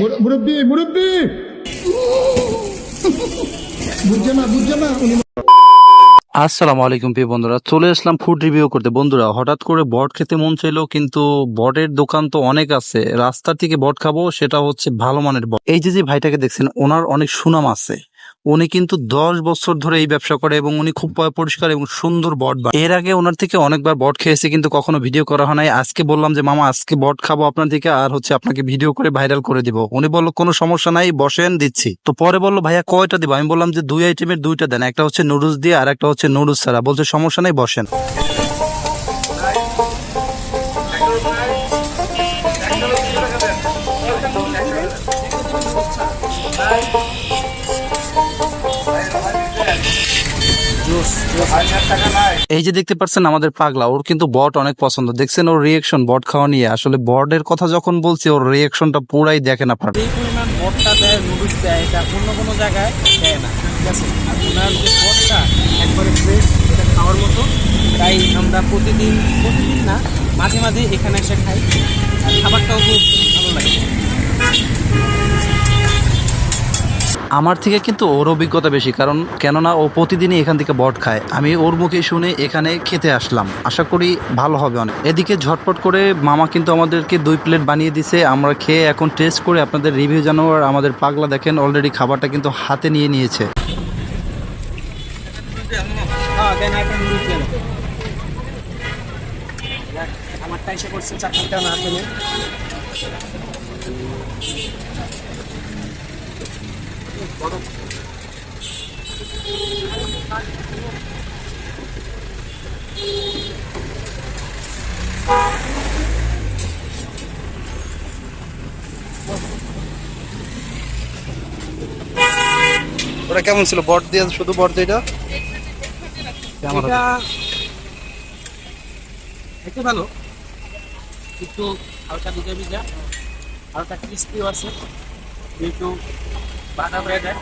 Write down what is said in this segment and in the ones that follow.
মুরব্বী আসসালামু আলাইকুম প্রিয় বন্ধুরা চলে আসলাম ফুড রিভিউ করতে। বন্ধুরা হঠাৎ করে বট খেতে মন চাইলো কিন্তু বটের দোকান তো অনেক আছে। রাস্তার থেকে বট খাব সেটা হচ্ছে ভালো মানের বট। এই যে যে ভাইটাকে দেখছেন ওনার অনেক সুনাম আছে। উনি কিন্তু দশ বছর ধরে এই ব্যবসা করে এবং উনি খুব পরিষ্কার এবং সুন্দর বট এর আগে ওনার থেকে অনেকবার বট খেয়েছি, কিন্তু কখনো ভিডিও করা হয় নাই। আজকে বললাম যে, মামা, আজকে বট খাব আপনার থেকে আর হচ্ছে আপনাকে ভিডিও করে ভাইরাল করে দিব। উনি বলল, কোনো সমস্যা নাই, বসেন, দিচ্ছি। তো পরে বলল, ভাইয়া, কয়টা দিব? আমি বললাম যে, দুই আইটেমের দুইটা দেন, একটা হচ্ছে নুডলস দিয়ে আর একটা হচ্ছে নুডলস ছাড়া। বলছে, সমস্যা নাই, বসেন। এই যে দেখতে পাচ্ছেন আমাদের পাগলা, ওর কিন্তু বট অনেক পছন্দ। দেখছেন ওর রিয়েকশন বট খাওয়া নিয়ে। আসলে বটের কথা যখন বলছি, ওর রিয়েকশনটা পুরাই দেখে না পারে বটটা অন্য কোনো জায়গায় না। বটটা খাওয়ার মতো। তাই আমরা প্রতিদিন প্রতিদিন না, মাঝে মাঝে এখানে এসে খাই। আর খাবারটাও খুব ভালো লাগে। আমার থেকে কিন্তু ওর অভিজ্ঞতা বেশি, কারণ কেননা ও প্রতিদিনই এখান থেকে বট খায়। আমি ওর মুখে শুনে এখানে খেতে আসলাম। আশা করি ভালো হবে অনেক। এদিকে ঝটপট করে মামা কিন্তু আমাদেরকে দুই প্লেট বানিয়ে দিছে। আমরা খেয়ে এখন টেস্ট করে আপনাদের রিভিউ জানাব। আর আমাদের পাগলা দেখেন অলরেডি খাবারটা কিন্তু হাতে নিয়ে নিয়েছে। আমারটা এসে করছে চাকরিটা না ওটা কেমন ছিল? বট দিয়ে শুধু বট দিয়ে এটা কেমন এটা একটু ভালো। একটু হালকা ভিজা ভিজা হালকা ক্রিস্পিও আছে। একটু বাটা হয়ে যায়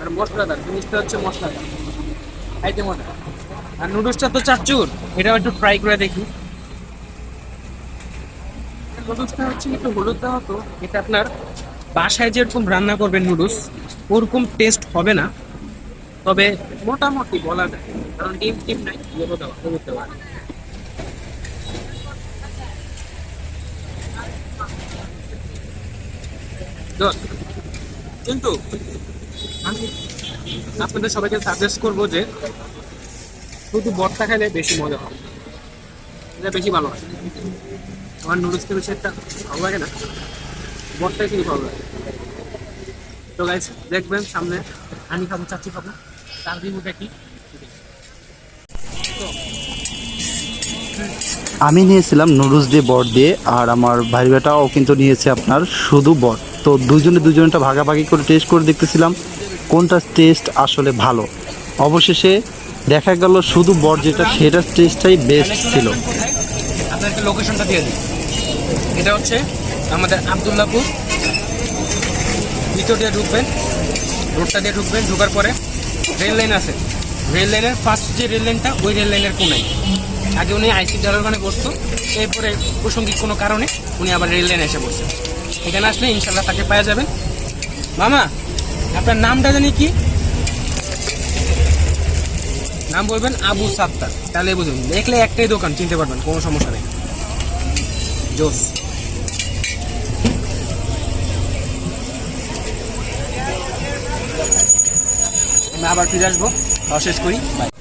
আর মশলাদার জিনিসটা হচ্ছে মশলাদার। খাইতে মজা। আর নুডলসটা তো চাচুর এটাও একটু ট্রাই করে দেখি। নুডলসটা হচ্ছে একটু হলুদ দেওয়া তো এটা আপনার বাসায় যেরকম রান্না করবেন নুডলস ওরকম টেস্ট হবে না। তবে মোটামুটি বলা যায় কারণ ডিম টিম নাই ইয়েলো দেওয়া হলুদ দেওয়া। দোস্ত, কিন্তু আমি আপনাদের সবাইকে সাজেস্ট করব যে শুধু বটটা খেলে বেশি মজা হবে এটা বেশি ভালো হয়। আমার নুডলসটা বেশি একটা ভালো লাগে না। বটটাই কিন্তু ভালো লাগে। তো গাইস দেখবেন সামনে আমি খাব, চাচি খাব। তার রিভিউ দেখি আমি নিয়েছিলাম নুডলস দিয়ে বট দিয়ে, আর আমার ভাই বেটাও কিন্তু নিয়েছে আপনার শুধু বট তো দুজনে দুজনটা ভাগাভাগি করে টেস্ট করে দেখতেছিলাম কোনটা টেস্ট আসলে ভালো। অবশেষে দেখা গেল শুধু বর যেটা সেটার টেস্টটাই বেস্ট ছিল। আপনাদেরকে লোকেশনটা দিয়ে দিই। এটা হচ্ছে আমাদের আবদুল্লাপুর ভিতর দিয়ে ঢুকবেন রোডটা দিয়ে ঢুকবেন, ঢোকার পরে রেল লাইন আছে। রেল লাইনের ফার্স্ট যে রেল লাইনটা ওই রেল লাইনের কোনায় আগে উনি আইসি ডালের ওখানে বসতো, এরপরে প্রাসঙ্গিক কোনো কারণে উনি আবার রেল লাইনে এসে বসছেন এখানে আসলে ইনশাল্লাহ তাকে পাওয়া যাবেন মামা, আপনার নামটা জানি কি? নাম বলবেন আবু সাত্তার। তাহলে বুঝুন, দেখলে একটাই দোকান, চিনতে পারবেন, কোনো সমস্যা নেই। জোস। আমি আবার ফিরে আসব। শেষ করি। বাই